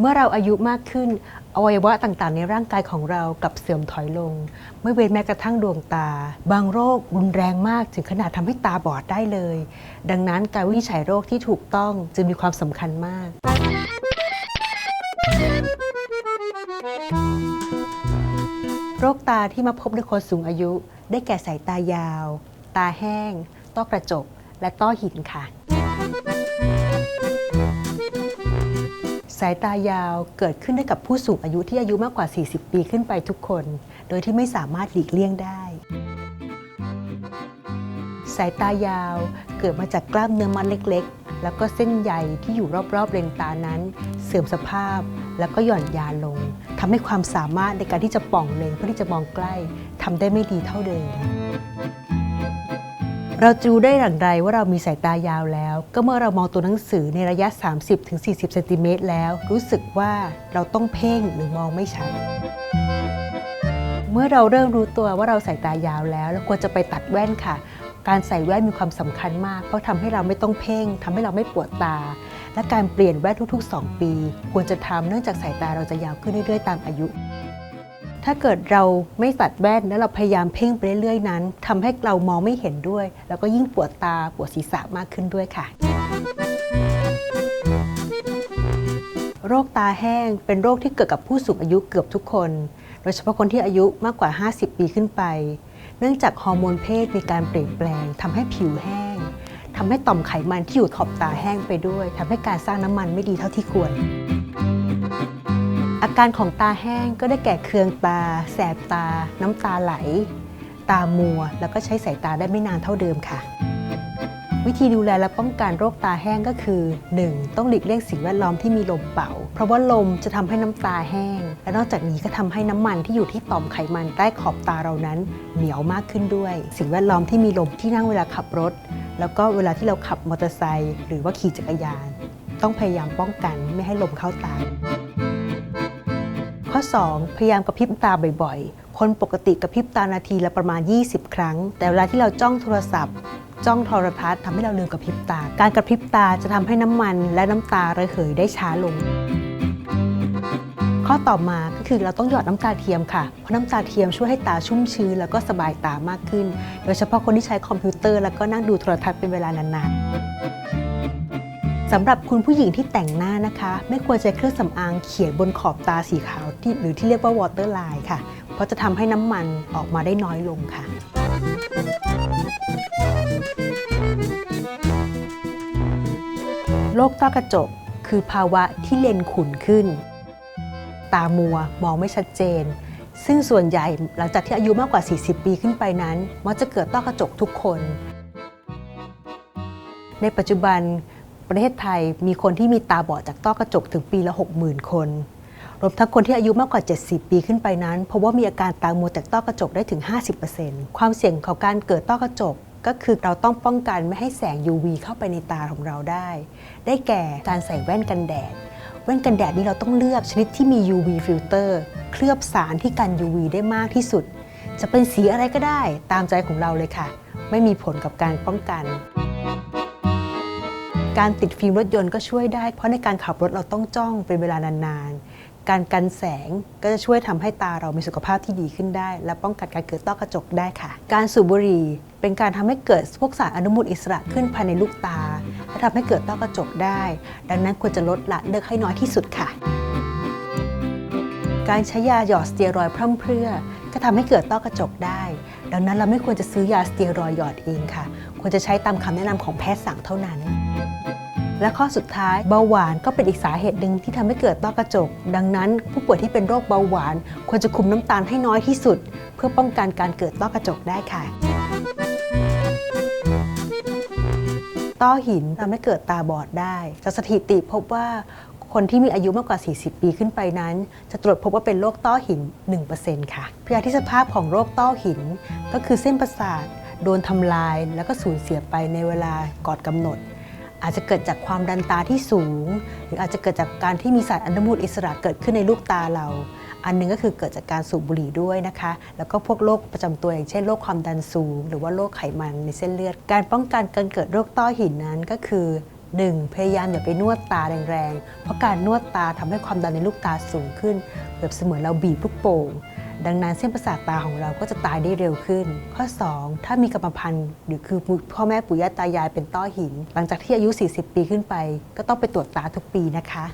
เมื่อเราอายุมากขึ้น อวัยวะต่างๆ ในร่างกายของเรากับเสื่อมถอยลง ไม่เว้นแม้กระทั่งดวงตา บางโรครุนแรงมากถึงขนาดทำให้ตาบอดได้เลย ดังนั้นการวินิจฉัยโรคที่ถูกต้องจึงมีความสำคัญมากโรคตาที่มาพบในคนสูงอายุ ได้แก่สายตายาว ตาแห้ง ต้อกระจก และต้อหินค่ะ สายตายาวเกิดขึ้นได้กับผู้สูงอายุที่อายุมากกว่า 40 ปีขึ้นไปทุกคน โดยที่ไม่สามารถหลีกเลี่ยงได้ สายตายาวเกิดมาจากกล้ามเนื้อมัดเล็กๆ แล้วก็เส้นใยที่อยู่รอบๆเลนตานั้น เสื่อมสภาพแล้วก็หย่อนยานลงทำให้ความสามารถในการที่จะป่องเลนเพื่อที่จะมองใกล้ทำได้ไม่ดีเท่าเดิม เราจูได้อย่างไรว่าเรามีสายตายาวแล้ว ก็เมื่อเรามองตัวหนังสือในระยะ 30-40เซนติเมตรแล้ว รู้สึกว่าเราต้องเพ่งหรือมองไม่ชัดเมื่อเราเริ่มรู้ตัวว่าเราสายตายาวแล้วเราควรจะไปตัดแว่นค่ะ การใส่แว่นมีความสำคัญมาก เพราะทำให้เราไม่ต้องเพ่งทำให้เราไม่ปวดตา และการเปลี่ยนแว่นทุกๆ 2 ปี ควรจะทำเนื่องจากสายตาเราจะยาวขึ้นเรื่อยๆ ตามอายุ ถ้าเกิดเราไม่ตัดแว่นแล้วเราพยายามเพ่งไปเรื่อยๆนั้นทำให้เรามองไม่เห็นด้วย แล้วก็ยิ่งปวดตาปวดศีรษะมากขึ้นด้วยค่ะ โรคตาแห้งเป็นโรคที่เกิดกับผู้สูงอายุเกือบทุกคน โดยเฉพาะคนที่อายุมากกว่า 50 ปีขึ้นไป เนื่องจากฮอร์โมนเพศมีการเปลี่ยนแปลงทำให้ผิวแห้งทำให้ต่อมไขมันที่อยู่ขอบตาแห้งไปด้วยทำให้การสร้างน้ำมันไม่ดีเท่าที่ควร การของตาแห้งก็ได้แก่เคืองตา แสบตา น้ำตาไหล ตามัว แล้วก็ใช้สายตาได้ไม่นานเท่าเดิมค่ะ วิธีดูแลและป้องกันโรคตาแห้งก็คือ 1. ต้องหลีกเลี่ยงสิ่งแวดล้อมที่มีลมเป่า เพราะว่าลมจะทำให้น้ำตาแห้ง และนอกจากนี้ก็ทำให้น้ำมันที่อยู่ที่ต่อมไขมันใต้ขอบตาเรานั้น เหนียวมากขึ้นด้วย สิ่งแวดล้อมที่มีลมที่นั่งเวลาขับรถ แล้วก็เวลาที่เราขับมอเตอร์ไซค์หรือว่าขี่จักรยาน ต้องพยายามป้องกันไม่ให้ลมเข้าตา ข้อ 2 พยายามกระพริบตาบ่อยๆ คนปกติกระพริบตานาทีละประมาณ 20 ครั้ง แต่เวลาที่เราจ้องโทรศัพท์ จ้องโทรทัศน์ทำให้เราลืมกระพริบตา การกระพริบตาจะทำให้น้ำมันและน้ำตาระเหยได้ช้าลง ข้อต่อมาก็คือเราต้องหยอดน้ำตาเทียมค่ะ เพราะน้ำตาเทียมช่วยให้ตาชุ่มชื้นแล้วก็สบายตามากขึ้น โดยเฉพาะคนที่ใช้คอมพิวเตอร์แล้วก็นั่งดูโทรทัศน์เป็นเวลานานๆ สำหรับคุณผู้หญิงที่แต่งหน้านะคะ ไม่ควรใช้เครื่องสำอางเขียนบนขอบตาสีขาวที่หรือที่เรียกว่าวอเตอร์ไลน์ค่ะ เพราะจะทำให้น้ำมันออกมาได้น้อยลงค่ะ โรคต้อกระจกคือภาวะที่เลนขุ่นขึ้น ตามัวมองไม่ชัดเจน ซึ่งส่วนใหญ่หลังจากที่อายุมากกว่า 40 ปีขึ้นไปนั้น มักจะเกิดต้อกระจกทุกคน ในปัจจุบัน ประเทศไทยมีคนที่มีตาบอดจากต้อกระจกถึงปีละ 60,000 คนรวมทั้งคนที่อายุมากกว่า 70 ปีขึ้นไปนั้นเพราะว่ามีอาการตามัวจากต้อกระจกได้ถึง 50%ความเสี่ยงของการเกิดต้อกระจกก็คือเราต้องป้องกันไม่ให้แสง UV เข้าไปในตาของเราได้ ได้แก่การใส่แว่นกันแดด แว่นกันแดดนี้เราต้องเลือกชนิดที่มี UV filter เคลือบสารที่กัน UV ได้มากที่สุด จะเป็นสีอะไรก็ได้ตามใจของเราเลยค่ะ ไม่มีผลกับการป้องกัน การติดฟิล์มรถยนต์ก็ช่วยได้ เพราะในการขับรถเราต้องจ้องเป็นเวลานานๆ การกันแสงก็จะช่วยทำให้ตาเรามีสุขภาพที่ดีขึ้นได้ และป้องกันการเกิดต้อกระจกได้ค่ะ การสูบบุหรี่เป็นการทำให้เกิดพวกสารอนุมูลอิสระขึ้นภายในลูกตา และทำให้เกิดต้อกระจกได้ ดังนั้นควรจะลดละเลิกให้น้อยที่สุดค่ะ การใช้ยาหยอดสเตียรอยด์พร่ำเพรื่อก็ทำให้เกิดต้อกระจกได้ ดังนั้นเราไม่ควรจะซื้อยาสเตียรอยด์หยอดเองค่ะ ควรจะใช้ตามคำแนะนำของแพทย์สั่งเท่านั้น และข้อสุดท้ายเบาหวานก็เป็นอีกสาเหตุหนึ่งที่ทำให้เกิดต้อกระจก ดังนั้นผู้ป่วยที่เป็นโรคเบาหวาน ควรจะคุมน้ำตาลให้น้อยที่สุด เพื่อป้องกันการเกิดต้อกระจกได้ค่ะต้อหินทำให้เกิดตาบอดได้ จากสถิติพบว่าคนที่มีอายุมากกว่า 40 ปีขึ้นไปนั้น จะตรวจพบว่าเป็นโรคต้อหิน 1%ค่ะพยาธิสภาพของโรคต้อหิน ก็คือเส้นประสาท โดนทำลาย แล้วก็สูญเสียไปในเวลาก่อนกำหนด อาจจะเกิดจากความดันตาที่สูง หรืออาจจะเกิดจากการที่มีสารอนุมูลอิสระเกิดขึ้นในลูกตาเรา อันหนึงก็คือเกิดจากการสูบบุหรี่ด้วยนะคะ แล้วก็พวกโรคประจำตัวอย่างเช่นโรคความดันสูง หรือว่าโรคไขมันในเส้นเลือด การป้องกันการเกิดโรคต้อหินนั้นก็คือ 1. พยายามอย่าไปนวดตาแรงๆ เพราะการนวดตาทำให้ความดันในลูกตาสูงขึ้นเปรียบเสมือนเราบีบลูกโป่ง ดังนั้นเส้นประสาทตาของเราก็จะตายได้เร็วขึ้น ข้อ 2. ถ้ามีกรรมพันธุ์หรือคือพ่อแม่ปู่ย่าตายายเป็นต้อหิน หลังจากที่อายุ 40 ปีขึ้นไป ก็ต้องไปตรวจตาทุกปีนะคะ